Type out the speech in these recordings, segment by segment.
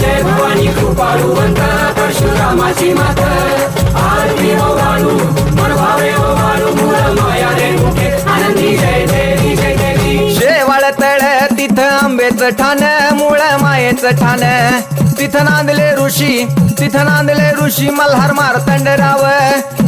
जय भवानी कृपाळुवंत परशुरामाची मात. आरती ओ वाळू मन भावे ओ मूळ माया रे मुखे. आनंदी जय देवी जय देवी शेवाळ तळ तिथं आंबेचं ठाण मूळ मायेचं ठाण. तिथं नांदले ऋषी तिथं नांदले ऋषी मल्हार मारतंड राव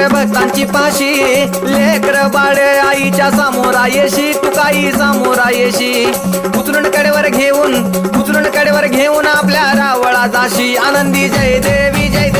रे भक्तांची पाशी लेकर बाळे आईच्या समोरा येशी काही समोरा येशी उचलून कडेवर घेऊन उचलून कडेवर घेऊन आपल्या रावळा जाशी आनंदी जय देवी जय देवी.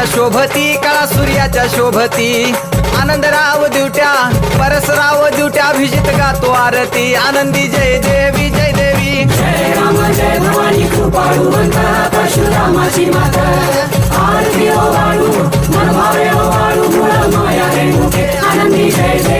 सूर्याच्या शोभती कळा सूर्याच्या शोभती. आनंदराव दिवट्या परसराव दिवट्या अभिजित गातो आरती. आनंदी जय देवी जय देवी. जय राम जय भवानी कृपाळू परशुरामाची माता. आरती ओ वाळू मनभावे ओ वाळू मूळ माया मुखे आनंदी जय जय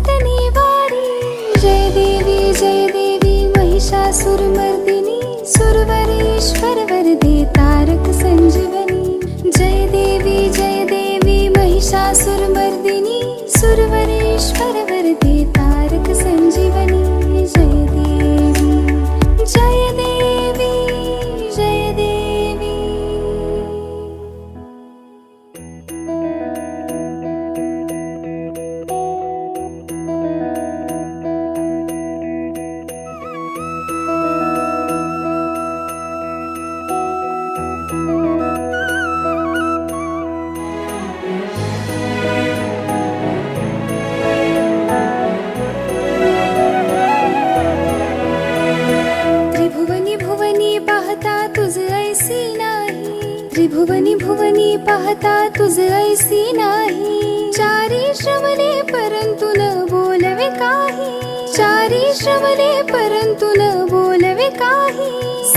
संकट निवारी जय देवी जय देवी महिषासुरमर्दिनी सुरवरेश्वर वरदे। पाहता तुझ ऐसी नाही. चारी श्रवणे परंतु न बोलवे काही. चारी श्रवणे परंतु न बोलवे काही.